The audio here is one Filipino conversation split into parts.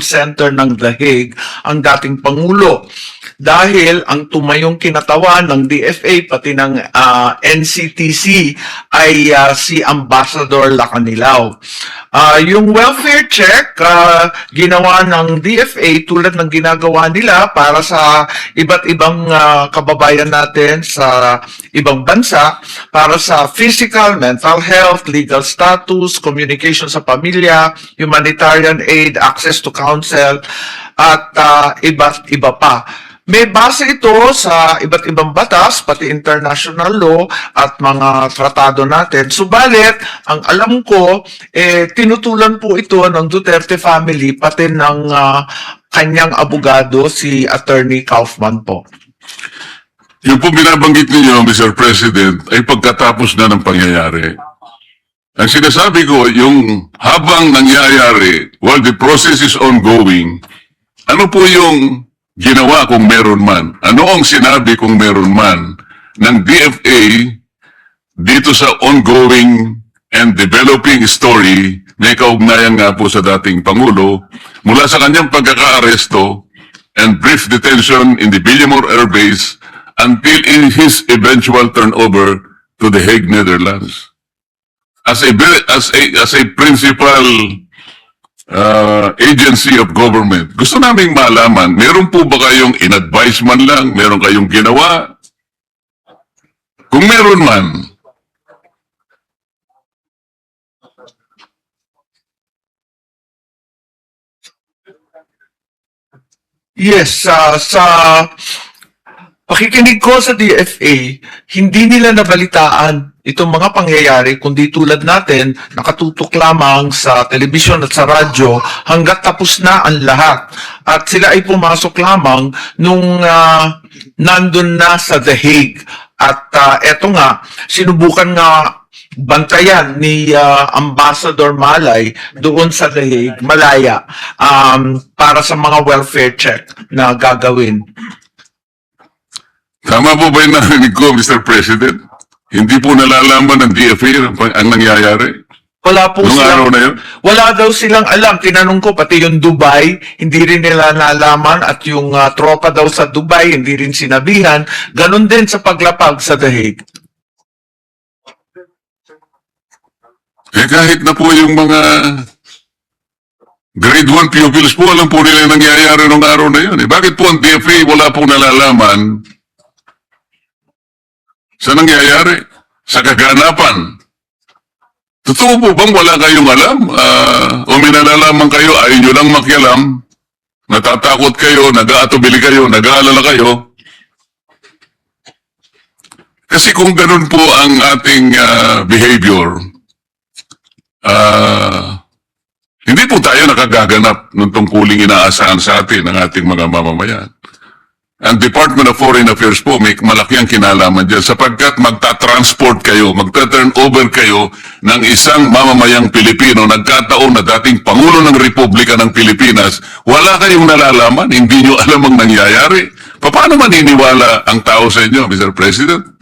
Center ng Hague ang dating Pangulo dahil ang tumayong kinatawan ng DFA pati ng ah, NCTC ay ah, si Ambassador Lacanilao. Ah, yung welfare check ah, ginawa ng DFA tulad ng ginagawa nila para sa iba't ibang ah, kababayan natin sa ibang bansa para sa physical, mental health, legal status, communication sa pamilya, humanitarian aid, access to counsel, at ah, iba't iba pa. May base ito sa iba't ibang batas, pati international law at mga tratado natin. Subalit, ang alam ko, eh, tinutulan po ito ng Duterte family, pati ng ah, kanyang abogado, si Attorney Kaufman po. Yung po binabanggit ninyo, Mr. President, ay pagkatapos na ng pangyayari. Ang sinasabi ko, yung habang nangyayari, while the process is ongoing, ano po yung ginawa kung meron man? Ano ang sinabi kung meron man ng DFA dito sa ongoing and developing story may kaugnayan nga po sa dating Pangulo mula sa kanyang pagkakaaresto and brief detention in the Villamor Air Base until in his eventual turnover to the Hague, Netherlands. As a as a as a principal uh, agency of government, gusto naming malaman, meron po ba kayong in-advise man lang, meron kayong ginawa? Kung meron man, Yes, sa sa pakikinig ko sa DFA, hindi nila nabalitaan itong mga pangyayari kundi tulad natin nakatutok lamang sa telebisyon at sa radyo hanggat tapos na ang lahat. At sila ay pumasok lamang nung ah, nandun na sa The Hague. At ah, eto nga, sinubukan nga bantayan ni ah, Ambassador Malay doon sa The Hague, Malaya, um, para sa mga welfare check na gagawin. Tama po ba yung narinig ko, Mr. President? Hindi po nalalaman ng DFA ang, ang nangyayari? Wala po Nung araw silang, na yun? wala daw silang alam. Tinanong ko, pati yung Dubai, hindi rin nila nalaman at yung ah, tropa daw sa Dubai, hindi rin sinabihan. Ganon din sa paglapag sa The Hague. Eh kahit na po yung mga grade 1 pupils po, alam po nila yung nangyayari nung araw na yun. Eh, bakit po ang DFA wala pong nalalaman sa nangyayari? Sa kaganapan? Totoo po bang wala kayong alam? Ah, o may nalalaman kayo, ayaw nyo lang makialam? Natatakot kayo, nag-aatubili kayo, nag-aalala kayo? Kasi kung ganun po ang ating ah, behavior, Ah, hindi po tayo nakagaganap ng tungkuling inaasahan sa atin ng ating mga mamamayan. Ang Department of Foreign Affairs po may malaki ang kinalaman dyan sapagkat magta-transport kayo, magta-turn over kayo ng isang mamamayang Pilipino, nagkataon na dating Pangulo ng Republika ng Pilipinas, wala kayong nalalaman, hindi nyo alam ang nangyayari. Paano maniniwala ang tao sa inyo, Mr. President?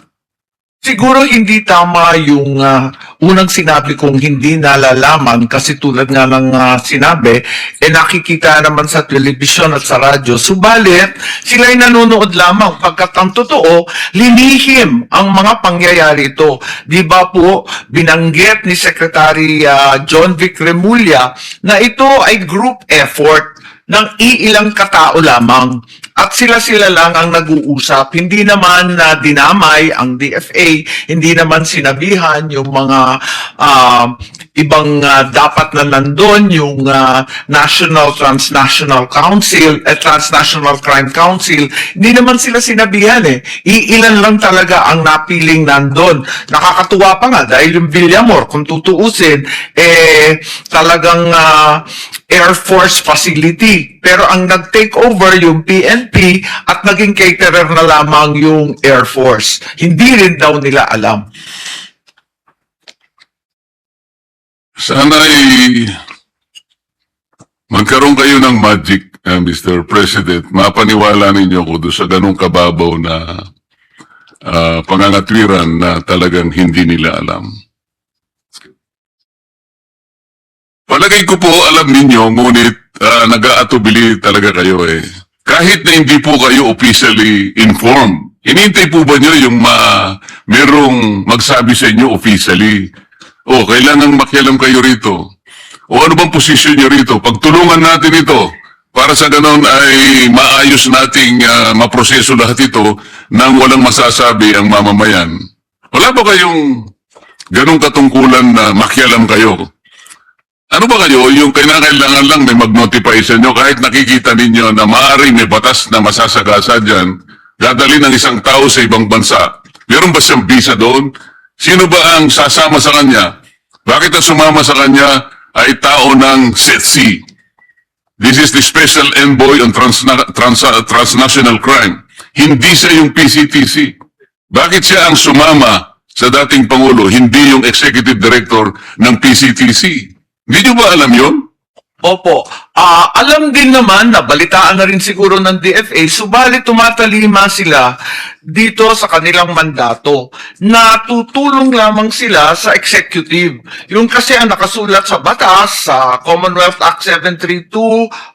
Siguro hindi tama yung ah, unang sinabi kong hindi nalalaman kasi tulad nga ng ah, sinabi, eh nakikita naman sa telebisyon at sa radyo. Subalit, sila'y nanonood lamang pagkat ang totoo, linihim ang mga pangyayari ito. Di ba po, binanggit ni Secretary ah, John Vic Remulla na ito ay group effort ng iilang katao lamang. At sila-sila lang ang nag-uusap. Hindi naman na dinamay ang DFA, hindi naman sinabihan yung mga ah, ibang ah, dapat na nandun, yung ah, National Transnational Council, eh, Transnational Crime Council. Hindi naman sila sinabihan eh. Iilan lang talaga ang napiling nandun. Nakakatuwa pa nga dahil yung Villamor, kung tutuusin, eh talagang ah, Air Force facility. Pero ang nag-take over yung PNP at naging caterer na lamang yung Air Force. Hindi rin daw nila alam. Sana ay magkaroon kayo ng magic, uh, Mr. President. Mapaniwala ninyo ko doon sa ganong kababaw na ah, pangangatwiran na talagang hindi nila alam. Palagay ko po alam ninyo, ngunit uh, nag-aatubili talaga kayo eh. Kahit na hindi po kayo officially informed, hinintay po ba nyo yung ma merong magsabi sa inyo officially? O, kailangan makialam kayo rito. O ano bang posisyon nyo rito? Pagtulungan natin ito para sa ganon ay maayos nating ah, maproseso lahat ito nang walang masasabi ang mamamayan. Wala ba kayong ganong katungkulan na makialam kayo? Ano ba kayo, yung kailangan lang may mag-notify sa inyo kahit nakikita ninyo na maaaring may batas na masasagasa dyan, dadali ng isang tao sa ibang bansa. Meron ba siyang visa doon? Sino ba ang sasama sa kanya? Bakit ang sumama sa kanya ay tao ng SETC? This is the Special Envoy on Transna- Trans- Transnational Crime. Hindi siya yung PCTC. Bakit siya ang sumama sa dating Pangulo, hindi yung Executive Director ng PCTC? Hindi nyo ba alam yon? Opo. Ah, alam din naman na balitaan na rin siguro ng DFA, subalit tumatalima sila dito sa kanilang mandato na tutulong lamang sila sa executive. Yung kasi ang nakasulat sa batas sa Commonwealth Act 732,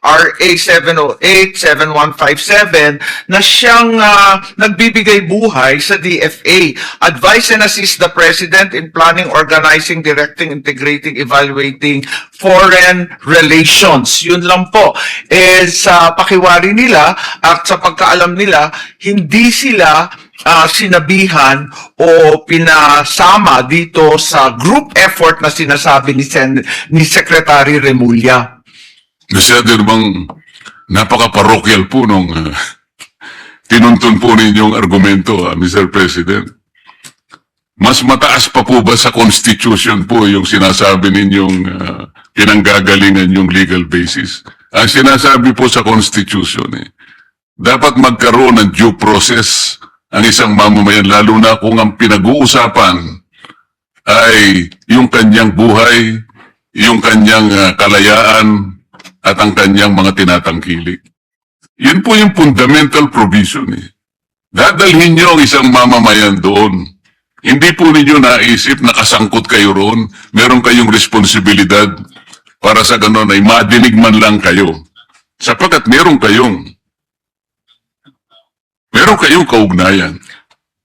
RA 708, 7157 na siyang ah, nagbibigay buhay sa DFA. Advise and assist the President in planning, organizing, directing, integrating, evaluating foreign relations. Yun lang po. Eh, sa pakiwari nila at sa pagkaalam nila, hindi sila ah, sinabihan o pinasama dito sa group effort na sinasabi ni, Sen- ni Secretary Remulla. Masyado namang napaka-parokyal po nung uh, tinuntun po ninyong argumento, ah, Mr. President. Mas mataas pa po ba sa Constitution po yung sinasabi ninyong ah, pinanggagalingan yung legal basis? Ang sinasabi po sa Constitution eh, dapat magkaroon ng due process ang isang mamamayan, lalo na kung ang pinag-uusapan ay yung kanyang buhay, yung kanyang ah, kalayaan, at ang kanyang mga tinatangkili. Yun po yung fundamental provision eh. Dadalhin niyo ang isang mamamayan doon. Hindi po ninyo naisip na kasangkot kayo roon, meron kayong responsibilidad para sa ganon ay madinig man lang kayo. Sapagkat meron kayong meron kayong kaugnayan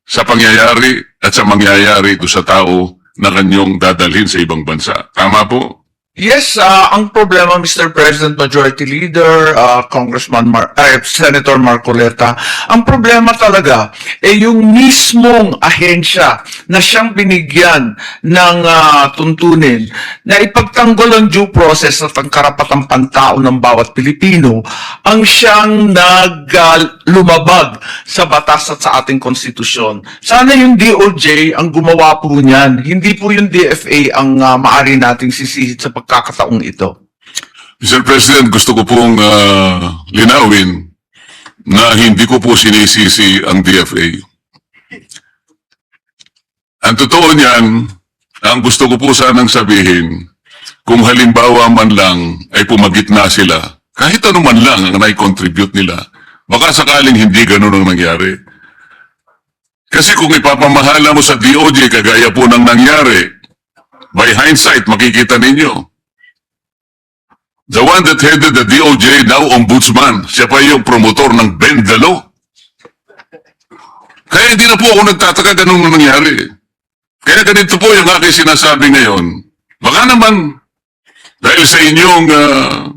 sa pangyayari at sa mangyayari ito sa tao na kanyong dadalhin sa ibang bansa. Tama po? Yes, ah, ang problema, Mr. President, Majority Leader, ah, Congressman Mar eh, Senator Marcoleta, ang problema talaga eh yung mismong ahensya na siyang binigyan ng ah, tuntunin na ipagtanggol ang due process at ang karapatang pantao ng bawat Pilipino ang siyang naglumabag sa batas at sa ating konstitusyon. Sana yung DOJ ang gumawa po niyan. Hindi po yung DFA ang ah, maari nating sisihit sa pagkakataong ito. Mr. President, gusto ko pong ah, linawin na hindi ko po sinisisi ang DFA. Ang totoo niyan, ang gusto ko po sanang sabihin, kung halimbawa man lang ay pumagitna sila, kahit ano man lang ang nai-contribute nila, baka sakaling hindi ganun ang nangyari. Kasi kung ipapamahala mo sa DOJ, kagaya po ng nangyari, by hindsight, makikita ninyo, The one that headed the DOJ, now ombudsman, siya pa yung promotor ng Bend the Law. Kaya hindi na po ako nagtataka ganun na nangyari. Kaya ganito po yung aking sinasabi ngayon. Baka naman, dahil sa inyong ah,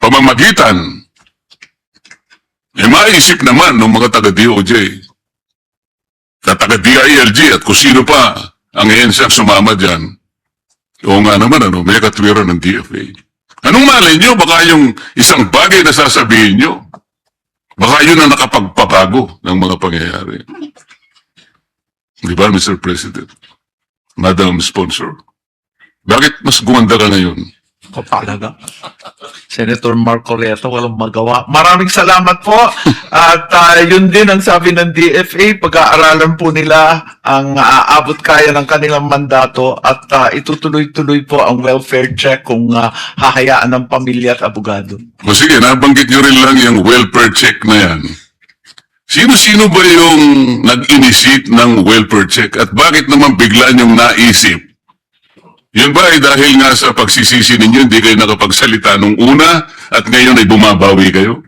pamamagitan, eh maisip naman ng mga taga-DOJ, taga-DILG at kung sino pa ang ehensya sumama dyan. Oo nga naman, ano, may katwiran ng DFA. Anong malay nyo? Baka yung isang bagay na sasabihin nyo, baka yun ang nakapagpabago ng mga pangyayari. Di ba, Mr. President? Madam Sponsor. Bakit mas gumanda ka ngayon? Ako talaga. Senator Marcoleta, walang magawa. Maraming salamat po. At ah, yun din ang sabi ng DFA, pag-aaralan po nila ang aabot kaya ng kanilang mandato at ah, itutuloy-tuloy po ang welfare check kung ah, hahayaan ng pamilya at abogado. O sige, nabanggit nyo rin lang yung welfare check na yan. Sino-sino ba yung nag-initiate ng welfare check at bakit naman bigla nyong naisip Yun ba ay dahil nga sa pagsisisi ninyo, hindi kayo nakapagsalita nung una at ngayon ay bumabawi kayo?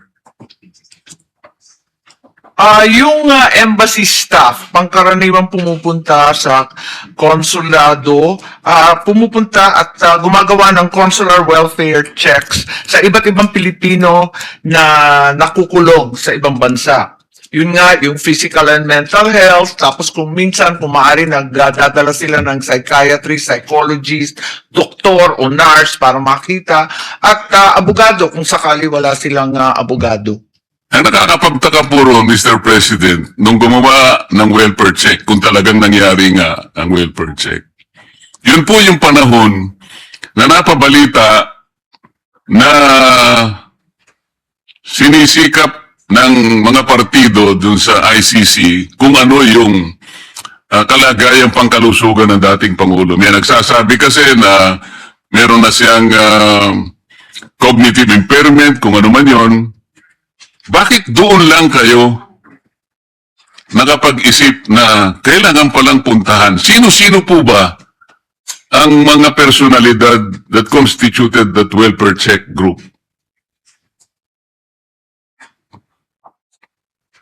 Ah, yung ah, embassy staff, pangkaraniwang pumupunta sa konsulado, ah, pumupunta at ah, gumagawa ng consular welfare checks sa iba't ibang Pilipino na nakukulong sa ibang bansa. Yun nga, yung physical and mental health, tapos kung minsan, kung maaari, nagdadala sila ng psychiatrist, psychologist, doktor o nurse para makita, at ah, abogado kung sakali wala silang ah, abogado. Ang nakakapagtaka puro, Mr. President, nung gumawa ng welfare check, kung talagang nangyari nga ang welfare check. Yun po yung panahon na napabalita na sinisikap ng mga partido dun sa ICC kung ano yung uh, kalagayang pangkalusugan ng dating Pangulo. May nagsasabi kasi na meron na siyang ah, cognitive impairment, kung ano man yon. Bakit doon lang kayo nakapag-isip na kailangan palang puntahan? Sino-sino po ba ang mga personalidad that constituted that welfare check group?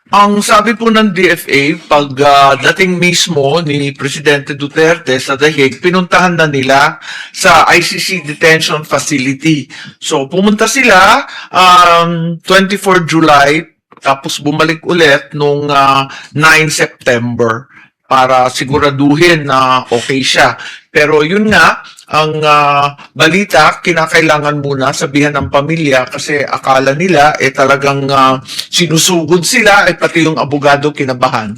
Ang sabi po ng DFA, pag dating mismo ni Presidente Duterte sa The Hague, pinuntahan na nila sa ICC Detention Facility. So pumunta sila um, 24 July, tapos bumalik ulit nung ah, 9 September para siguraduhin na okay siya. Pero yun nga, ang ah, balita, kinakailangan muna sabihan ng pamilya kasi akala nila eh talagang ah, sinusugod sila eh pati yung abogado kinabahan.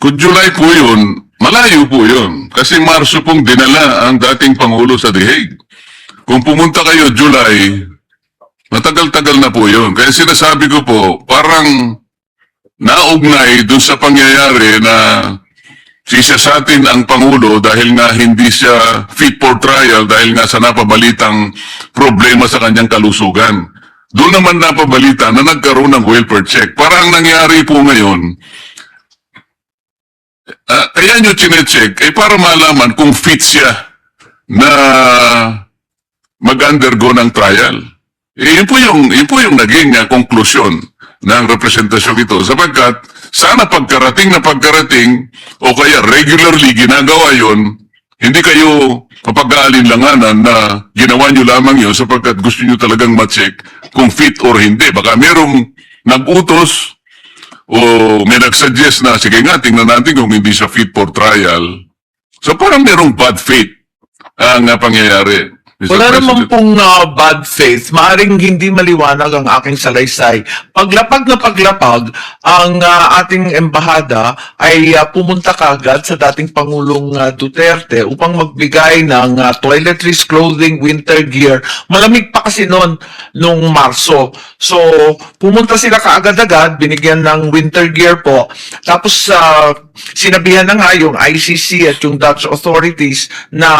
Kung July po yun, malayo po yun. Kasi Marso pong dinala ang dating Pangulo sa The Hague. Kung pumunta kayo July, matagal-tagal na po yun. Kaya sinasabi ko po, parang naugnay dun sa pangyayari na sisasatin ang Pangulo dahil nga hindi siya fit for trial dahil nga sa napabalitang problema sa kanyang kalusugan. Doon naman napabalita na nagkaroon ng welfare check. Parang nangyari po ngayon, Ah, kaya nyo chinecheck, eh para malaman kung fit siya na mag-undergo ng trial. Eh, yun po yung, yun po yung naging uh, konklusyon ng representasyon ito. Sapagkat, sana pagkarating na pagkarating, o kaya regularly ginagawa yon hindi kayo mapag-aalinlanganan na ginawa nyo lamang yun sapagkat gusto nyo talagang ma-check kung fit or hindi. Baka merong nag-utos o may nagsuggest na, sige nga, tingnan natin kung hindi siya fit for trial. So parang merong bad faith ang uh, pangyayari. Mr. Wala President. naman pong ah, bad faith. Maaring hindi maliwanag ang aking salaysay. Paglapag na paglapag, ang ah, ating embahada ay ah, pumunta kagad sa dating Pangulong ah, Duterte upang magbigay ng ah, toiletries, clothing, winter gear. Malamig pa kasi noon nung Marso. So, pumunta sila kaagad-agad, binigyan ng winter gear po. Tapos, ah, sinabihan na nga yung ICC at yung Dutch authorities na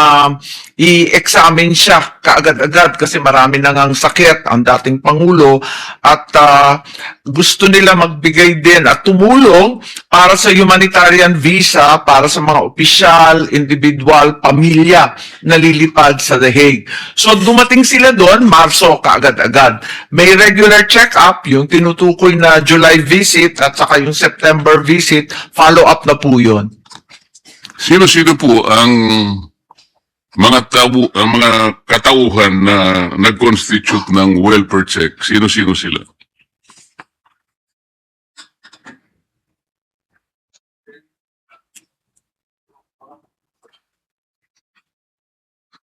i-examine siya kaagad-agad kasi marami na ngang sakit ang dating Pangulo at ah, gusto nila magbigay din at tumulong para sa humanitarian visa para sa mga opisyal, individual, pamilya na lilipad sa The Hague. So dumating sila doon, Marso kaagad-agad. May regular check-up, yung tinutukoy na July visit at saka yung September visit, follow-up na po yun. Sino-sino po ang mga tabu, ang mga katauhan na nag-constitute ng welfare check? Sino-sino sila?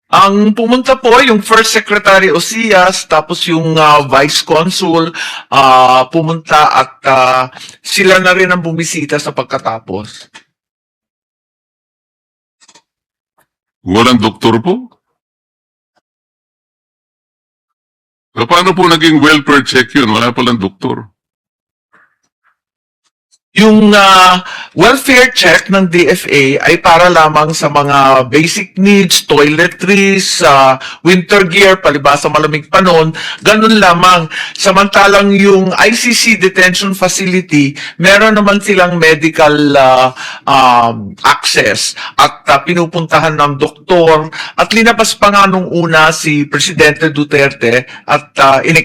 Ang pumunta po yung First Secretary Osias, tapos yung ah, Vice Consul ah, pumunta at ah, sila na rin ang bumisita sa pagkatapos. Walang doktor po? So, paano po naging welfare check yun? Wala palang doktor. Yung ah, welfare check ng DFA ay para lamang sa mga basic needs, toiletries, ah, winter gear, palibasa malamig panon, ganun lamang. Samantalang yung ICC detention facility, meron naman silang medical ah, um, access at ah, pinupuntahan ng doktor at linabas pa nga nung una si Presidente Duterte at uh,